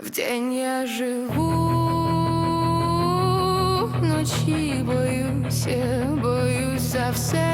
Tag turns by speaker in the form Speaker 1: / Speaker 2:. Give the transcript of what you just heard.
Speaker 1: В день я живу, ночи боюсь, э, боюсь за все,